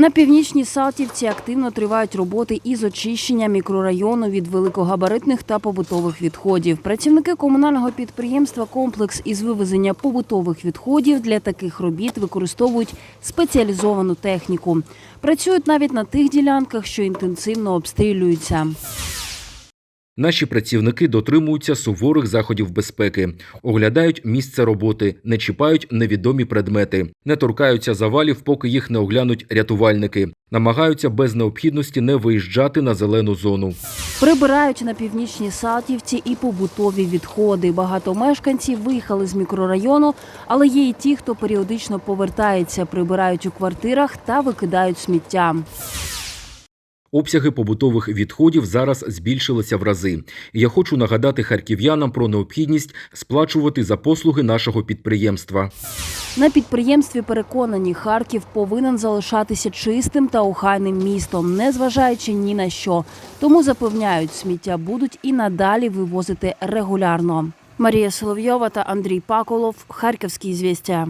На північній Салтівці активно тривають роботи із очищення мікрорайону від великогабаритних та побутових відходів. Працівники комунального підприємства Комплекс із вивезення побутових відходів для таких робіт використовують спеціалізовану техніку. Працюють навіть на тих ділянках, що інтенсивно обстрілюються. Наші працівники дотримуються суворих заходів безпеки, оглядають місце роботи, не чіпають невідомі предмети, не торкаються завалів, поки їх не оглянуть рятувальники, намагаються без необхідності не виїжджати на зелену зону. Прибирають на північній Салтівці і побутові відходи. Багато мешканців виїхали з мікрорайону, але є і ті, хто періодично повертається, прибирають у квартирах та викидають сміття. Обсяги побутових відходів зараз збільшилися в рази. Я хочу нагадати харків'янам про необхідність сплачувати за послуги нашого підприємства. На підприємстві переконані, Харків повинен залишатися чистим та охайним містом, незважаючи ні на що. Тому запевняють, сміття будуть і надалі вивозити регулярно. Марія Соловйова та Андрій Паколов, Харківські звістя.